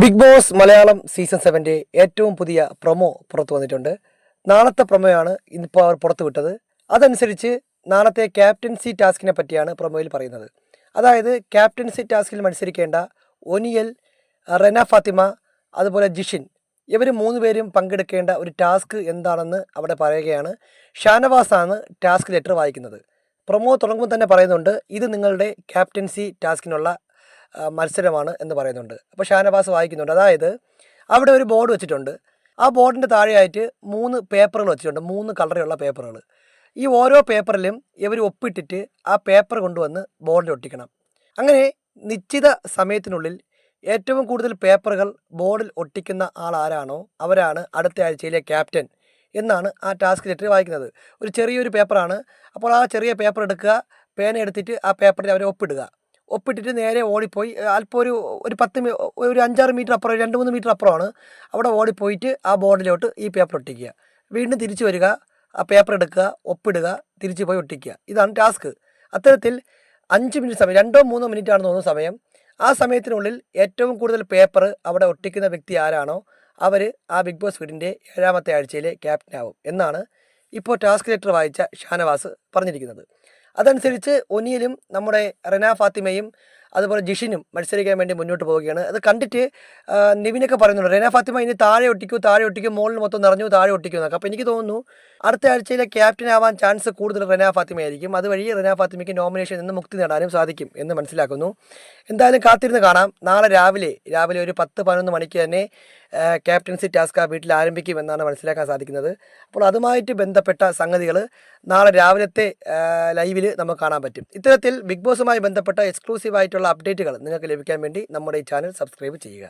Big Boss Malayalam season സെവന്റെ ഏറ്റവും പുതിയ പ്രൊമോ പുറത്തു വന്നിട്ടുണ്ട്. നാളത്തെ പ്രൊമോയാണ് ഇന്നിപ്പോൾ അവർ പുറത്തു വിട്ടത്. അതനുസരിച്ച് നാളത്തെ ക്യാപ്റ്റൻസി ടാസ്കിനെ പറ്റിയാണ് പ്രൊമോയിൽ പറയുന്നത്. അതായത് ക്യാപ്റ്റൻസി ടാസ്കിൽ മത്സരിക്കേണ്ട ഒനിയൽ റെന ഫാത്തിമ അതുപോലെ ജിഷിൻ ഇവർ മൂന്ന് പേരും പങ്കെടുക്കേണ്ട ഒരു ടാസ്ക് എന്താണെന്ന് അവിടെ പറയുകയാണ്. ഷാനവാസാണ് ടാസ്ക് ലെറ്റർ വായിക്കുന്നത്. പ്രൊമോ തുടങ്ങുമ്പോൾ തന്നെ പറയുന്നുണ്ട് ഇത് നിങ്ങളുടെ ക്യാപ്റ്റൻസി ടാസ്കിനുള്ള മത്സരമാണ് എന്ന് പറയുന്നുണ്ട്. അപ്പോൾ ഷാനവാസ് വായിക്കുന്നുണ്ട്. അതായത് അവിടെ ഒരു ബോർഡ് വെച്ചിട്ടുണ്ട്. ആ ബോർഡിന്റെ താഴെയായിട്ട് മൂന്ന് പേപ്പറുകൾ വെച്ചിട്ടുണ്ട്. മൂന്ന് കളറിലുള്ള പേപ്പറുകൾ. ഈ ഓരോ പേപ്പറിലും ഇവർ ഒപ്പിട്ടിട്ട് ആ പേപ്പർ കൊണ്ടുവന്ന് ബോർഡിൽ ഒട്ടിക്കണം. അങ്ങനെ നിശ്ചിത സമയത്തിനുള്ളിൽ ഏറ്റവും കൂടുതൽ പേപ്പറുകൾ ബോർഡിൽ ഒട്ടിക്കുന്ന ആൾ ആരാണോ അവരാണ് അടുത്ത ആഴ്ചയിലെ ക്യാപ്റ്റൻ എന്നാണ് ആ ടാസ്ക് ലെറ്റർ വായിക്കുന്നത്. ഒരു ചെറിയൊരു പേപ്പറാണ്. അപ്പോൾ ആ ചെറിയ പേപ്പർ എടുക്കുക പേന എടുത്തിട്ട് ആ പേപ്പറിൽ അവരെ ഒപ്പിടുക. ഒപ്പിട്ടിട്ട് നേരെ ഓടിപ്പോയി. അല്പം ഒരു ഒരു പത്ത് ഒരു അഞ്ചാറ് മീറ്റർ അപ്പുറം രണ്ട് മൂന്ന് മീറ്റർ അപ്പുറമാണ് അവിടെ ഓടിപ്പോയിട്ട് ആ ബോർഡിലോട്ട് ഈ പേപ്പർ ഒട്ടിക്കുക. വീണ്ടും തിരിച്ചു വരിക ആ പേപ്പർ എടുക്കുക ഒപ്പിടുക തിരിച്ചു പോയി ഒട്ടിക്കുക. ഇതാണ് ടാസ്ക്. അത്തരത്തിൽ അഞ്ച് മിനിറ്റ് സമയം രണ്ടോ മൂന്നോ മിനിറ്റ് ആണെന്ന് തോന്നുന്ന സമയം. ആ സമയത്തിനുള്ളിൽ ഏറ്റവും കൂടുതൽ പേപ്പർ അവിടെ ഒട്ടിക്കുന്ന വ്യക്തി ആരാണോ അവർ ആ ബിഗ് ബോസ് വീടിന്റെ ഏഴാമത്തെ ആഴ്ചയിലെ ക്യാപ്റ്റനാവും എന്നാണ് ഇപ്പോൾ ടാസ്ക് ലെറ്റർ വായിച്ച ഷാനവാസ് പറഞ്ഞിരിക്കുന്നത്. അതനുസരിച്ച് ഒനിയലും നമ്മുടെ റെന ഫാത്തിമയും അതുപോലെ ജിഷിനും മത്സരിക്കാൻ വേണ്ടി മുന്നോട്ട് പോവുകയാണ്. അത് കണ്ടിട്ട് നിവിനൊക്കെ പറയുന്നുണ്ട് റെന ഫാത്തിമ ഇനി താഴെ ഒട്ടിക്കൂ താഴെ ഒട്ടിക്കൂ മോളിൽ മൊത്തം നിറഞ്ഞു താഴെ ഒട്ടിക്കൂ എന്നൊക്കെ. അപ്പോൾ എനിക്ക് തോന്നുന്നു അടുത്ത ആഴ്ചയിലെ ക്യാപ്റ്റൻ ആവാൻ ചാൻസ് കൂടുതൽ റെന ഫാത്തിമയായിരിക്കും അതുവഴി റെന ഫാത്തിമയ്ക്ക് നോമിനേഷൻ നിന്ന് മുക്തി നേടാനും സാധിക്കും എന്ന് മനസ്സിലാക്കുന്നു. എന്തായാലും കാത്തിരുന്ന് കാണാം. നാളെ രാവിലെ രാവിലെ ഒരു പത്ത് പതിനൊന്ന് മണിക്ക് തന്നെ ക്യാപ്റ്റൻസി ടാസ്ക് ആ വീട്ടിൽ ആരംഭിക്കുമെന്നാണ് മനസ്സിലാക്കാൻ സാധിക്കുന്നത്. അപ്പോൾ അതുമായിട്ട് ബന്ധപ്പെട്ട സംഗതികൾ നാളെ രാവിലത്തെ ലൈവിൽ നമുക്ക് കാണാൻ പറ്റും. ഇത്തരത്തിൽ ബിഗ് ബോസുമായി ബന്ധപ്പെട്ട എക്സ്ക്ലൂസീവ് ആയിട്ടുള്ള അപ്ഡേറ്റുകൾ നിങ്ങൾക്ക് ലഭിക്കാൻ വേണ്ടി നമ്മുടെ ഈ ചാനൽ സബ്സ്ക്രൈബ് ചെയ്യുക.